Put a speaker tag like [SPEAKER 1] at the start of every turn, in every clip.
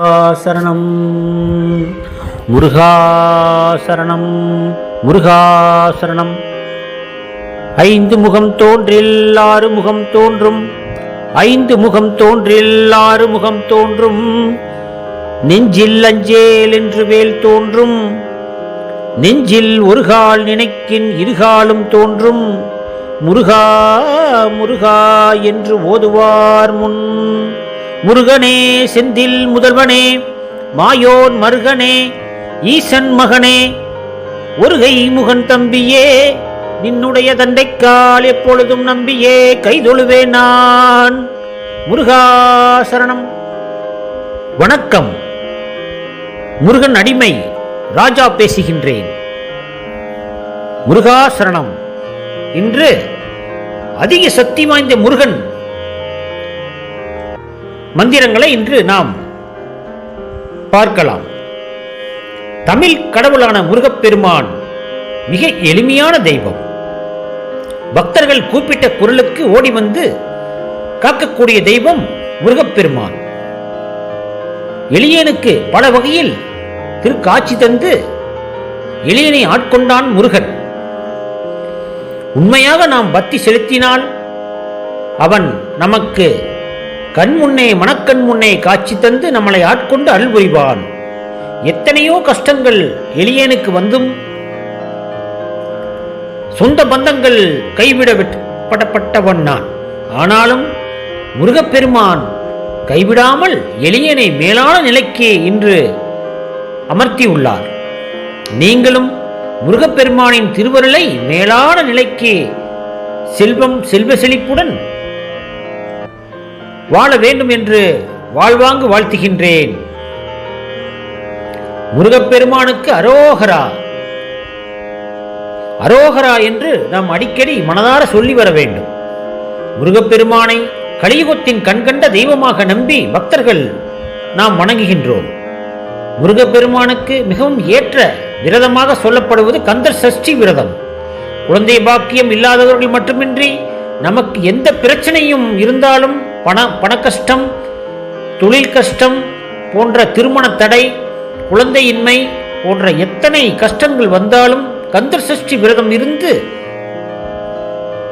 [SPEAKER 1] சரணம் முருகா சரணம் முருகா சரணம் ஐந்து முகம் தோன்றில் ஆறு முகம் தோன்றும். ஐந்து முகம் தோன்றில் ஆறு முகம் தோன்றும். நெஞ்சில் அஞ்சேல் என்று வேல் தோன்றும். நெஞ்சில் ஒரு கால் நினைக்கின் இருகாலும் தோன்றும். முருகா முருகா என்று ஓதுவார் முன். முருகனே செந்தில் முதல்வனே மாயோன் மருகனே ஈசன் மகனே ஒருகை முகன் தம்பியே நின்னுடைய தண்டைக்கால் எப்பொழுதும் நம்பியே கைதொழுவேன் நான். முருகாசரணம் வணக்கம். முருகன் அடிமை ராஜா பேசுகின்றேன். முருகாசரணம் இன்று அதிக சக்தி வாய்ந்த முருகன் மந்திரங்களை இன்று நாம் பார்க்கலாம். தமிழ் கடவுளான முருகப்பெருமான் மிக எளிமையான தெய்வம். பக்தர்கள் கூப்பிட்ட குரலுக்கு ஓடி வந்து காக்கக்கூடிய தெய்வம் முருகப்பெருமான். எளியனுக்கு பல வகையில் திருக்காட்சி தந்து எளியனை ஆட்கொண்டான் முருகன். உண்மையாக நாம் பக்தி செலுத்தினால் அவன் நமக்கு கண் முன்னே மனக்கண் முன்னே காட்சி தந்து நம்மளை ஆட்கொண்டு அருள் புரிவான். எத்தனையோ கஷ்டங்கள் எளியனுக்கு வந்தும் சொந்த பந்தங்கள் கைவிட படப்பட்டவன் நான். ஆனாலும் முருகப்பெருமான் கைவிடாமல் எளியனை மேலான நிலைக்கு இன்று அமர்த்தியுள்ளார். நீங்களும் முருகப்பெருமானின் திருவருளை மேலான நிலைக்கு செல்வம் செல்வ செழிப்புடன் வாழ வேண்டும் என்று வாழ்வாங்கு வாழ்த்துகின்றேன். முருகப்பெருமானுக்கு அரோகரா. அரோகரா என்று நாம் அடிக்கடி மனதார சொல்லி வர வேண்டும். முருகப்பெருமானை கலியுகத்தின் கண்கண்ட தெய்வமாக நம்பி பக்தர்கள் நாம் வணங்குகின்றோம். முருகப்பெருமானுக்கு மிகவும் ஏற்ற விரதமாக சொல்லப்படுவது கந்தர் சஷ்டி விரதம். குழந்தை பாக்கியம் இல்லாதவர்கள் மட்டுமின்றி நமக்கு எந்த பிரச்சனையும் இருந்தாலும் பண பண கஷ்டம் தொழில் கஷ்டம் போன்ற திருமண தடை குழந்தையின்மை போன்ற எத்தனை கஷ்டங்கள் வந்தாலும் கந்தர் சஷ்டி விரதம் இருந்து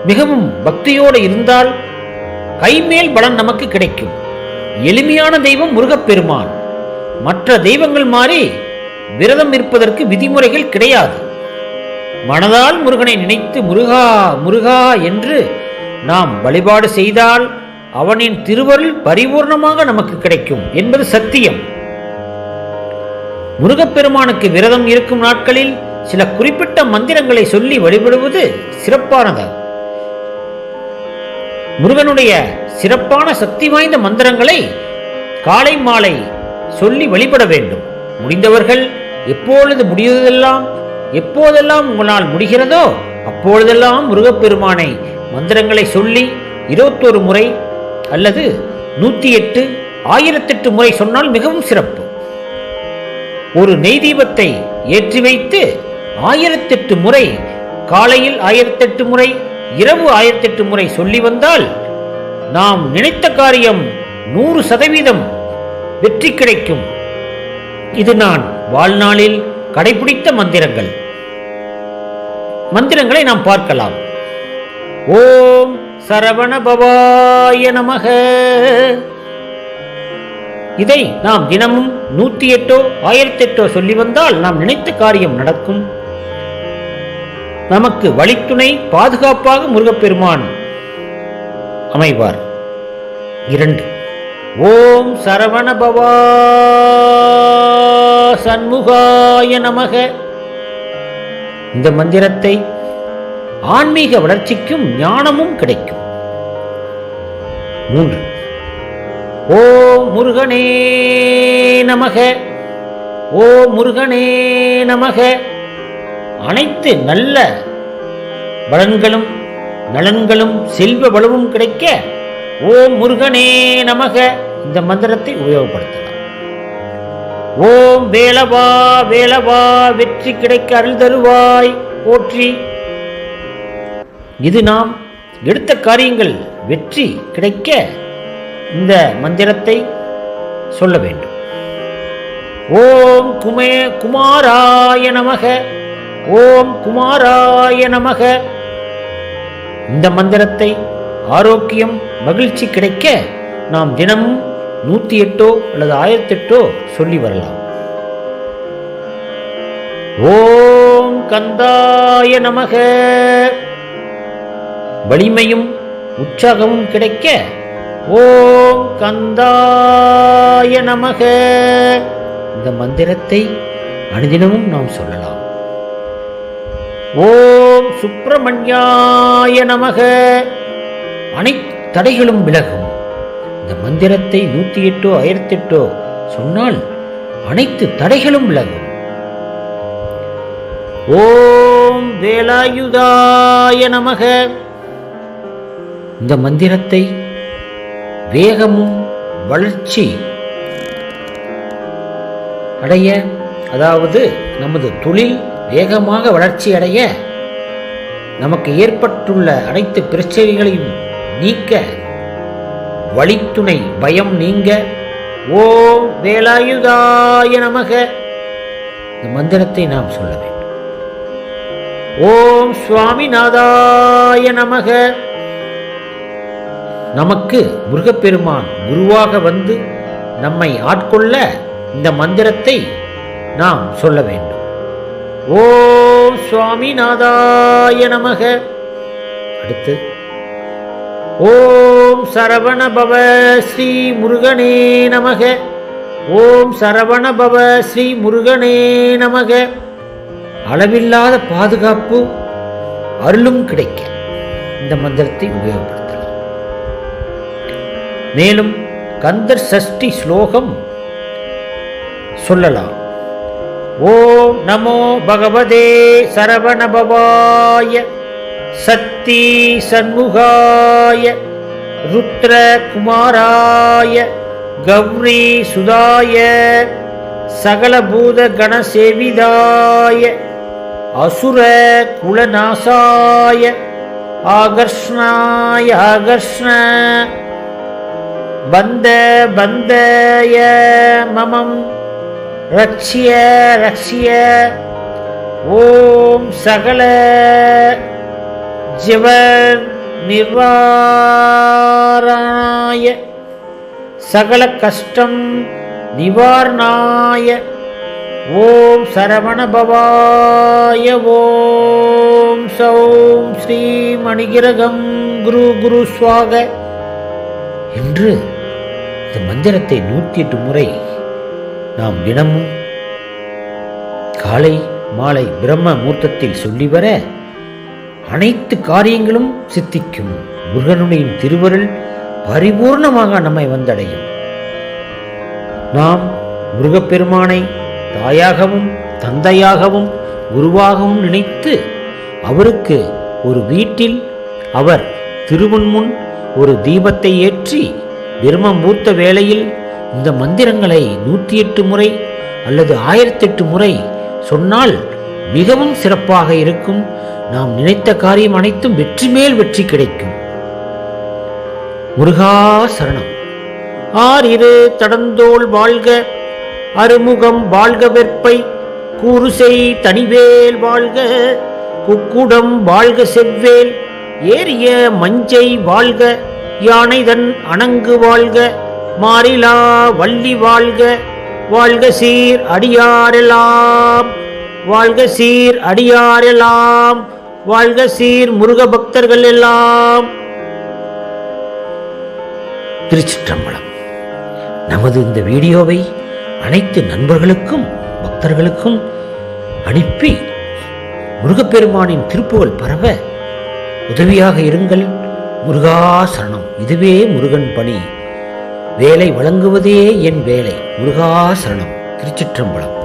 [SPEAKER 1] மிகவும் பக்தியோடு இருந்தால் கைமேல் பலன் நமக்கு கிடைக்கும். எளிமையான தெய்வம் முருகப்பெருமான். மற்ற தெய்வங்கள் மாறி விரதம் இருப்பதற்கு விதிமுறைகள் கிடையாது. மனதால் முருகனை நினைத்து முருகா முருகா என்று நாம் வழிபாடு செய்தால் அவனின் திருவருள் பரிபூர்ணமாக நமக்கு கிடைக்கும் என்பது சத்தியம். முருகப்பெருமானுக்கு விரதம் இருக்கும் நாட்களில் சில குறிப்பிட்ட மந்திரங்களை சொல்லி வழிபடுவது சிறப்பானது. முருகனுடைய சிறப்பான சக்தி வாய்ந்த மந்திரங்களை காலை மாலை சொல்லி வழிபட வேண்டும். முடிந்தவர்கள் எப்பொழுது முடிவதெல்லாம் எப்போதெல்லாம் உங்களால் முடிகிறதோ அப்பொழுதெல்லாம் முருகப்பெருமானை மந்திரங்களை சொல்லி இருபத்தோரு முறை அல்லது நூற்றி எட்டு ஆயிரத்தெட்டு முறை சொன்னால் மிகவும் சிறப்பு. ஒரு நெய் தீபத்தை ஏற்றி வைத்து ஆயிரத்தெட்டு முறை காலையில் ஆயிரத்தெட்டு முறை இரவு ஆயிரத்தெட்டு முறை சொல்லி வந்தால் நாம் நினைத்த காரியம் நூறு சதவீதம் வெற்றி கிடைக்கும். இது நான் வாழ்நாளில் கடைபிடித்த மந்திரங்கள். மந்திரங்களை நாம் பார்க்கலாம். ஓம் சரவண பவாய நமக. இதை நாம் தினமும் நூத்தி எட்டோ ஆயிரத்தி எட்டோ சொல்லி வந்தால் நாம் நினைத்த காரியம் நடக்கும். நமக்கு வழித்துணை பாதுகாப்பாக முருகப்பெருமான் அமைவார். இரண்டு. ஓம் சரவண பவா சண்முகாய நமக. இந்த மந்திரத்தை ஆன்மீக வளர்ச்சிக்கும் ஞானமும் கிடைக்கும். மூன்று. ஓ முருகனே நமக. ஓ முருகனே நமக. அனைத்து நல்ல பலன்களும் நலன்களும் செல்வ வளமும் கிடைக்க ஓ முருகனே நமக. இந்த மந்திரத்தை உபயோகப்படுத்தலாம். ஓம் வேலவா வேலவா வெற்றி கிடைக்க அருள் தருவாய் போற்றி. இது நாம் எடுத்த காரியங்கள் வெற்றி கிடைக்க இந்த மந்திரத்தை சொல்ல வேண்டும். ஓம் குமே குமாராய நமக ஓம் குமாராய நமக. இந்த மந்திரத்தை ஆரோக்கியம் மகிழ்ச்சி கிடைக்க நாம் தினமும் நூத்தி எட்டோ அல்லது ஆயிரத்தி எட்டோ சொல்லி வரலாம். ஓம் கந்தாய நமக. வலிமையும் உற்சாகமும் கிடைக்க ஓம் கந்தாய நமக. இந்த மந்திரத்தை அனுதினமும் நாம் சொல்லலாம். ஓம் சுப்பிரமணியாய நமக. அனைத்து தடைகளும் விலகும். இந்த மந்திரத்தை நூத்தி எட்டோ ஆயிரத்தி எட்டோ சொன்னால் அனைத்து தடைகளும் விலகும். ஓம் வேலாயுதாய நமக. இந்த மந்திரத்தை வேகமும் வளர்ச்சி அடைய அதாவது நமது தொழில் வேகமாக வளர்ச்சி அடைய நமக்கு ஏற்பட்டுள்ள அனைத்து பிரச்சனைகளையும் நீக்க வழித்துணை பயம் நீங்க ஓம் வேலாயுதாய நமக. இந்த மந்திரத்தை நாம் சொல்ல வேண்டும். ஓம் சுவாமிநாதாய நமக. நமக்கு முருகப்பெருமான் குருவாக வந்து நம்மை ஆட்கொள்ள இந்த மந்திரத்தை நாம் சொல்ல வேண்டும். ஓம் சுவாமிநாதாய நமக. அடுத்து ஓம் சரவண பவ ஸ்ரீ முருகனே நமக. ஓம் சரவண பவ ஸ்ரீ முருகனே நமக. அளவில்லாத பாதுகாப்பு அருளும் கிடைக்க இந்த மந்திரத்தை உபயோகப்படும் மேலும் கந்தர் சஷ்டி ஸ்லோகம் சொல்லலாம். ஓம் நமோ பகவதே சரவணபவாய சக்தி சண்முகாய ருத்ர குமாராய கௌரி சுதாய சகலபூத கணசேவிதாய அசுர குலநாசாய ஆகர்ஷ்ணாய ஆகர்ஷ்ண பந்த பந்தய மமம். ரக்ஷிய ரக்ஷிய ஓம் சகல ஜிவ நிவாரணாய. சகல கஷ்டம் நிவாரணாய. ஓம் சரவண பவாய ஓம் சௌம் ஸ்ரீ மணிகிரகம் குரு குரு சுவாக. என்று இந்த மந்திரத்தை நூற்றி எட்டு முறை நாம் தினமும் காலை மாலை பிரம்ம மூர்த்தத்தில் சொல்லி வர அனைத்து காரியங்களும் சித்திக்கும். முருகனுடைய திருவருள் பரிபூர்ணமாக நம்மை வந்தடையும். நாம் முருகப்பெருமானை தாயாகவும் தந்தையாகவும் குருவாகவும் நினைத்து அவருக்கு ஒரு வீட்டில் அவர் திருவன் முன் ஒரு தீபத்தை ஏற்றி பிரம்மமூர்த்த வேளையில் இந்த மந்திரங்களை நூற்றி எட்டு முறை அல்லது ஆயிரத்தெட்டு முறை சொன்னால் மிகவும் சிறப்பாக இருக்கும். நாம் நினைத்த காரியம் அனைத்தும் வெற்றி மேல் வெற்றி கிடைக்கும். முருகா சரணம். ஆறிரு தடந்தோள் வாழ்க அருமுகம் வாழ்க வெற்பை கூறுசை தனிவேல் வாழ்க குக்குடம் வாழ்க செவ்வேல் ஏறிய மஞ்சை வாழ்க. யானைதன் அணங்கு வாழ்க மாறிலா வள்ளி வாழ்க வாழ்க சீர் அடியாரெல்லாம் வாழ்க சீர் அடியாரெல்லாம் வாழ்க சீர் முருக பக்தர்கள் எல்லாம். திருச்சிற்றம்பலம். நமது இந்த வீடியோவை அனைத்து நண்பர்களுக்கும் பக்தர்களுக்கும் அனுப்பி முருகப்பெருமானின் திருப்புகள் பரவ உதவியாக இருங்கள். முருகாசரணம். இதுவே முருகன் பணி. வேலை வழங்குவதே என் வேலை. முருகாசரணம். திருச்சிற்றம்பலம்.